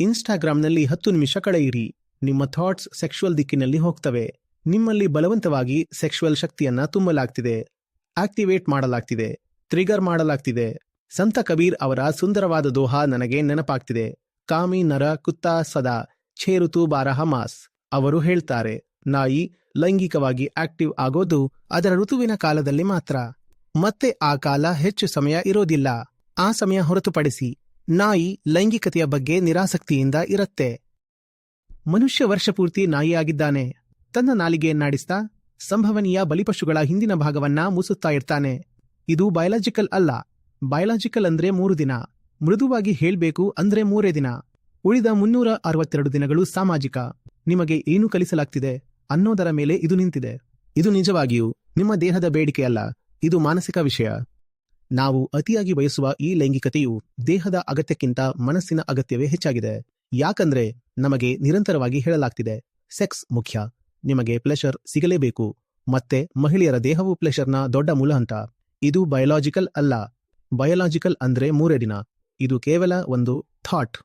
ಇನ್ಸ್ಟಾಗ್ರಾಂನಲ್ಲಿ ಹತ್ತು ನಿಮಿಷ ಕಳೆಯಿರಿ ನಿಮ್ಮ ಥಾಟ್ಸ್ ಸೆಕ್ಷುವಲ್ ದಿಕ್ಕಿನಲ್ಲಿ ಹೋಗ್ತವೆ. ನಿಮ್ಮಲ್ಲಿ ಬಲವಂತವಾಗಿ ಸೆಕ್ಷುವಲ್ ಶಕ್ತಿಯನ್ನ ತುಂಬಲಾಗ್ತಿದೆ. ಆಕ್ಟಿವೇಟ್ ಮಾಡಲಾಗ್ತಿದೆ. ಟ್ರಿಗರ್ ಮಾಡಲಾಗ್ತಿದೆ. ಸಂತ ಕಬೀರ್ ಅವರ ಸುಂದರವಾದ ದೋಹ ನನಗೆ ನೆನಪಾಗ್ತಿದೆ. ಕಾಮಿ ನರ ಕುತ್ತಾ ಸದಾ, ಛೇರುತು ಬಾರಹ ಮಾಸ್. ಅವರು ಹೇಳ್ತಾರೆ, ನಾಯಿ ಲೈಂಗಿಕವಾಗಿ ಆಕ್ಟಿವ್ ಆಗೋದು ಅದರ ಋತುವಿನ ಕಾಲದಲ್ಲಿ ಮಾತ್ರ. ಮತ್ತೆ ಆ ಕಾಲ ಹೆಚ್ಚು ಸಮಯ ಇರೋದಿಲ್ಲ. ಆ ಸಮಯ ಹೊರತುಪಡಿಸಿ ನಾಯಿ ಲೈಂಗಿಕತೆಯ ಬಗ್ಗೆ ನಿರಾಸಕ್ತಿಯಿಂದ ಇರತ್ತೆ. ಮನುಷ್ಯ ವರ್ಷಪೂರ್ತಿ ನಾಯಿಯಾಗಿದ್ದಾನೆ. ತನ್ನ ನಾಲಿಗೆಯನ್ನಾಡಿಸ್ತಾ ಸಂಭವನೀಯ ಬಲಿಪಶುಗಳ ಹಿಂದಿನ ಭಾಗವನ್ನ ಮುಸುತ್ತಾ ಇರ್ತಾನೆ. ಇದು ಬಯಲಾಜಿಕಲ್ ಅಲ್ಲ. ಬಯಲಾಜಿಕಲ್ ಅಂದ್ರೆ ಮೂರು ದಿನ. ಮೃದುವಾಗಿ ಹೇಳ್ಬೇಕು ಅಂದ್ರೆ ಮೂರೇ ದಿನ. ಉಳಿದ ಮುನ್ನೂರ ಅರವತ್ತೆರಡು ದಿನಗಳು ಸಾಮಾಜಿಕ. ನಿಮಗೆ ಏನು ಕಲಿಸಲಾಗ್ತಿದೆ ಅನ್ನೋದರ ಮೇಲೆ ಇದು ನಿಂತಿದೆ. ಇದು ನಿಜವಾಗಿಯೂ ನಿಮ್ಮ ದೇಹದ ಬೇಡಿಕೆಯಲ್ಲ. ಇದು ಮಾನಸಿಕ ವಿಷಯ. ನಾವು ಅತಿಯಾಗಿ ಬಯಸುವ ಈ ಲೈಂಗಿಕತೆಯು ದೇಹದ ಅಗತ್ಯಕ್ಕಿಂತ ಮನಸ್ಸಿನ ಅಗತ್ಯವೇ ಹೆಚ್ಚಾಗಿದೆ. ಯಾಕಂದ್ರೆ ನಮಗೆ ನಿರಂತರವಾಗಿ ಹೇಳಲಾಗ್ತಿದೆ, ಸೆಕ್ಸ್ ಮುಖ್ಯ, ನಿಮಗೆ ಪ್ಲೆಷರ್ ಸಿಗಲೇಬೇಕು, ಮತ್ತೆ ಮಹಿಳೆಯರ ದೇಹವು ಪ್ಲೆಷರ್ನ ದೊಡ್ಡ ಮೂಲ ಹಂತ. ಇದು ಬಯಲಾಜಿಕಲ್ ಅಲ್ಲ ಬಯಲಾಜಿಕಲ್ ಅಂದ್ರೆ ಮೂರೇ ದಿನ ಇದು ಕೇವಲ ಒಂದು ಥಾಟ್